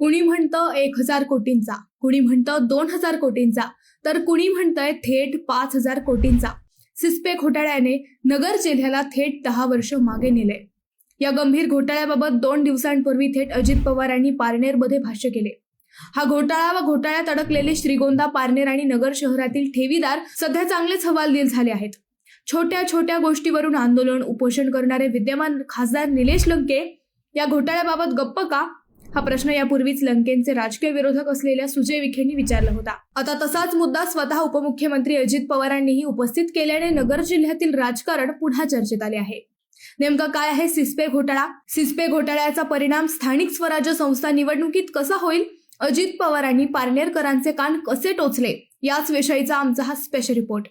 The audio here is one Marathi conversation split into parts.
कुणी म्हणतं एक हजार कोटींचा कुणी म्हणतं दोन हजार कोटींचा तर कुणी म्हणतंय थेट पाच हजार कोटींचा. सिस्पे घोटाळ्याने नगर जिल्ह्याला थेट दहा वर्ष मागे नेले. या गंभीर घोटाळ्याबाबत दोन दिवसांपूर्वी थेट अजित पवारांनी पारनेरमध्ये भाष्य केले. हा घोटाळा व घोटाळ्यात अडकलेले श्रीगोंदा पारनेर आणि नगर शहरातील ठेवीदार सध्या चांगलेच हवालदिल झाले आहेत. छोट्या छोट्या गोष्टीवरून आंदोलन उपोषण करणारे विद्यमान खासदार निलेश लंके या घोटाळ्याबाबत गप्प का? हा प्रश्न यापूर्वीच लंकेनचे राजकीय विरोधक असलेल्या सुजय विखेंनी विचारला होता. आता तसाच मुद्दा स्वतः उपमुख्यमंत्री अजित पवारांनीही उपस्थित केल्याने नगर जिल्ह्यातील राजकारण पुन्हा चर्चेत आले आहे. नेमकं काय आहे सिस्पे घोटाळा? सिस्पे घोटाळ्याचा परिणाम स्थानिक स्वराज्य संस्था निवडणुकीत कसा होईल? अजित पवारांनी पारनेरकरांचे कान कसे टोचले? याच विषयीचा आमचा हा स्पेशल रिपोर्ट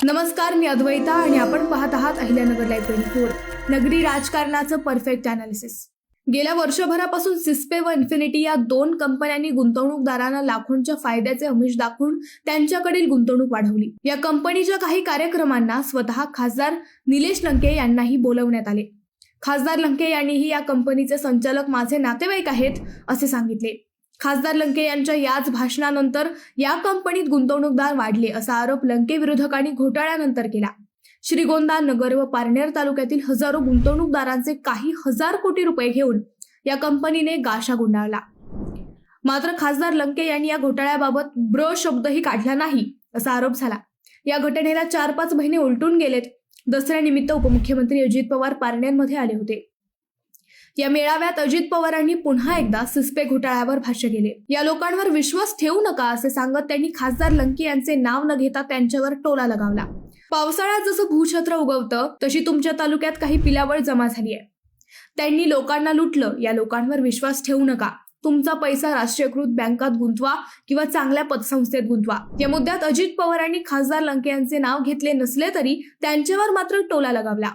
नमस्कार मी अद्वैता आणि आपण पाहत आहात अहिल्यानगर लाईव्ह ट्वेंटी फोर नगरी राजकारणाचं परफेक्ट अनालिसिस गेल्या वर्षभरापासून सिस्पे व इन्फिनिटी या दोन कंपन्यांनी गुंतवणूकदारांना लाखोंच्या फायद्याचे अमिष दाखवून त्यांच्याकडील गुंतवणूक वाढवली. या कंपनीच्या काही कार्यक्रमांना स्वतः खासदार निलेश लंके यांनाही बोलवण्यात आले. खासदार लंके यांनीही या कंपनीचे संचालक माझे नातेवाईक आहेत असे सांगितले. खासदार लंके यांच्या याच भाषणानंतर या कंपनीत गुंतवणूकदार वाढले असा आरोप लंके विरोधकांनी घोटाळ्यानंतर केला. श्रीगोंदा नगर व पारनेर तालुक्यातील हजारो गुंतवणूकदारांचे काही हजार कोटी रुपये घेऊन या कंपनीने गाशा गुंडाळला. मात्र खासदार लंके यांनी या घोटाळ्याबाबत ब्र शब्दही काढला नाही असा आरोप झाला. या घटनेला चार पाच महिने उलटून गेलेत. दसऱ्यानिमित्त उपमुख्यमंत्री अजित पवार पारनेरमध्ये आले होते. या मेळाव्यात अजित पवारांनी पुन्हा एकदा सिस्पे घोटाळ्यावर भाष्य केले. या लोकांवर विश्वास ठेवू नका असे सांगत त्यांनी खासदार लंके यांचे नाव न घेता त्यांच्यावर टोला लगावला. पावसाळ्यात जसं भूछत्र उगवतं तशी तुमच्या तालुक्यात काही पिलावळ जमा झाली आहे त्यांनी लोकांना लुटलं या लोकांवर विश्वास ठेवू नका. तुमचा पैसा राष्ट्रीयकृत बँकात गुंतवा किंवा चांगल्या पतसंस्थेत गुंतवा. या मुद्द्यात अजित पवारांनी खासदार लंके यांचे नाव घेतले नसले तरी त्यांच्यावर मात्र टोला लगावला.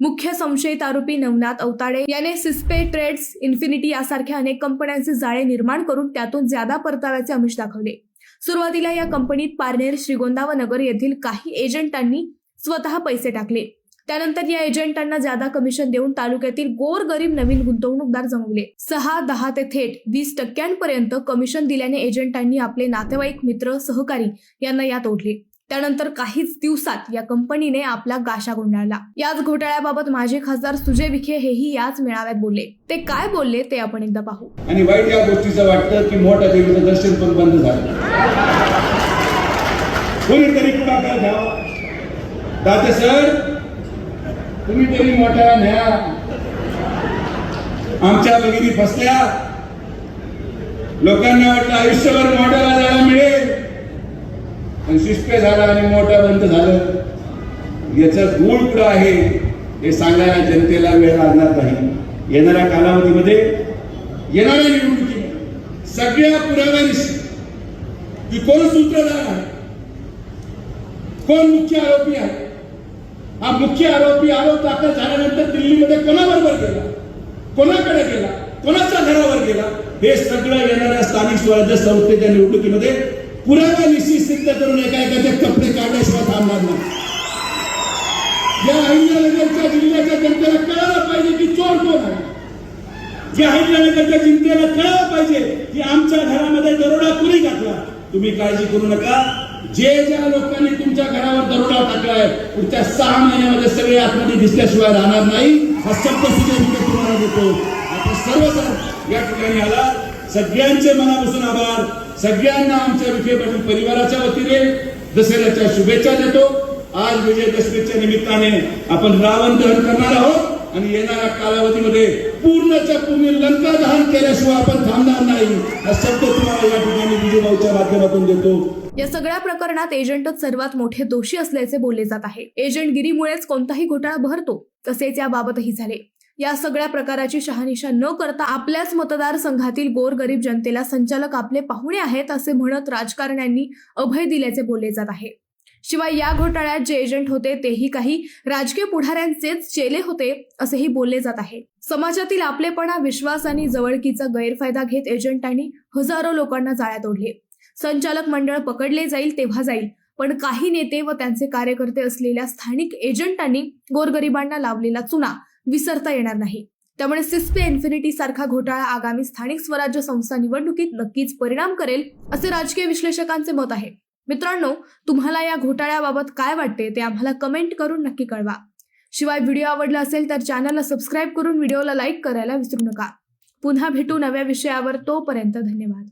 मुख्य संशयित आरोपी नवनाथ अवताडे याने सिस्पे ट्रेड्स इन्फिनिटी यासारख्या अनेक कंपन्यांचे जाळे निर्माण करून त्यातून ज्यादा परताव्याचे आमिष दाखवले. सुरुवातीला या कंपनीत पारनेर श्रीगोंदा व नगर येथील काही एजंटांनी स्वतः पैसे टाकले. त्यानंतर या एजंटांना ज्यादा कमिशन देऊन तालुक्यातील गोर गरीब नवीन गुंतवणूकदार जमवले. सहा दहा ते थेट वीस टक्क्यांपर्यंत कमिशन दिल्याने एजंटांनी आपले नातेवाईक मित्र सहकारी यांना यात ओढले त्यानंतर काहीच दिवसात या कंपनीने आपला गाशा गुंडाळला. याच घोटाळ्याबाबत माजी खासदार सुजय विखे हेही याच मेळाव्यात बोलले. ते काय बोलले ते आपण एकदा पाहू. आणि वाईट या गोष्टीचं वाटतं की मोठ्या देवीचं दर्शन पण बंद झालं. कोणीतरी पुढाकार घ्यावा. दाते सर तुम्ही तरी मोठ्या न्या. आमच्या भगिनी फसल्या. लोकांना वाटलं आयुष्यभर मोठ्याला जायला मिळेल. पण शिष्ट झाला आणि मोठा बंद झालं. याचं गुळ कुठं आहे हे सांगायला जनतेला वेळ लागणार नाही. येणाऱ्या कालावधीमध्ये येणाऱ्या निवडणुकी सगळ्या पुराव्यानिशी की कोण सूत्रधार आहे कोण मुख्य आरोपी आहे हा मुख्य आरोपी आरोप दाखल झाल्यानंतर दिल्लीमध्ये कोणाबरोबर गेला? कोणाकडे गेला? कोणाच्या घरावर गेला? हे सगळं येणाऱ्या स्थानिक स्वराज्य संस्थेच्या निवडणुकीमध्ये पुराव्यानिशी सिद्ध करून एका एकाचे कपडे काढल्याशिवाय थांबणार नाही. या अहिल्यानगरच्या जिल्ह्याच्या जनतेला कळायला पाहिजे की चोर कोण आहे. या अहिल्यानगरच्या जनतेला कळायला पाहिजे की आमच्या घरामध्ये दरोडा कुणी टाकला? तुम्ही काळजी करू नका. जे ज्या लोकांनी तुमच्या घरावर दरोडा टाकलाय पुढच्या सहा महिन्यामध्ये सगळे आतमध्ये दिसल्याशिवाय राहणार नाही. हा शब्द तुम्हाला देतो. आपण सर्वजण या ठिकाणी आला सगळ्यांचे मनापासून आभार. सगळ्यांना आमच्या विखे परिवाराच्या वतीने दसऱ्याच्या शुभेच्छा देतो. आज विजयदशमीच्या निमित्ताने आपण रावण दहन करणार आहोत आणि येणाऱ्या कालावधीमध्ये पूर्णच्या पूर्ण लंका दहन केल्याशिवाय आपण थांबणार नाही. हा शब्द तुम्हाला या ठिकाणी विजयभाऊच्या माध्यमातून देतो. या सगळ्या प्रकरणात एजंटच सर्वात मोठे दोषी असल्याचे बोलले जात आहे. एजंटगिरीमुळेच कोणताही घोटाळा भरतो तसेच याबाबतही झाले. या सगळ्या प्रकाराची शहानिशा न करता आपल्याच मतदारसंघातील गोरगरीब जनतेला संचालक आपले पाहुणे आहेत असे म्हणत राजकारण्यांनी अभय दिल्याचे बोलले जात आहे. शिवाय या घोटाळ्यात जे एजंट होते तेही काही राजकीय पुढाऱ्यांचेच चेले होते असेही बोलले जात आहे. समाजातील आपलेपणा विश्वास आणि जवळकीचा गैरफायदा घेत एजंटांनी हजारो लोकांना जाळ्यात ओढले संचालक मंडळ पकडले जाईल तेव्हा जाईल पण काही नेते व त्यांचे कार्यकर्ते असलेल्या स्थानिक एजंटांनी गोरगरिबांना लावलेला चुना विसरता येणार नाही. त्यामुळे सिस्पे इन्फिनिटी सारखा घोटाळा आगामी स्थानिक स्वराज्य संस्था निवडणुकीत नक्कीच परिणाम करेल असे राजकीय विश्लेषकांचे मत आहे. मित्रांनो तुम्हाला या घोटाळ्याबाबत काय वाटते ते आम्हाला कमेंट करून नक्की कळवा. शिवाय व्हिडिओ आवडला असेल तर चॅनलला सबस्क्राईब करून व्हिडिओला लाईक करायला विसरू नका. पुन्हा भेटू नव्या विषयावर तोपर्यंत धन्यवाद.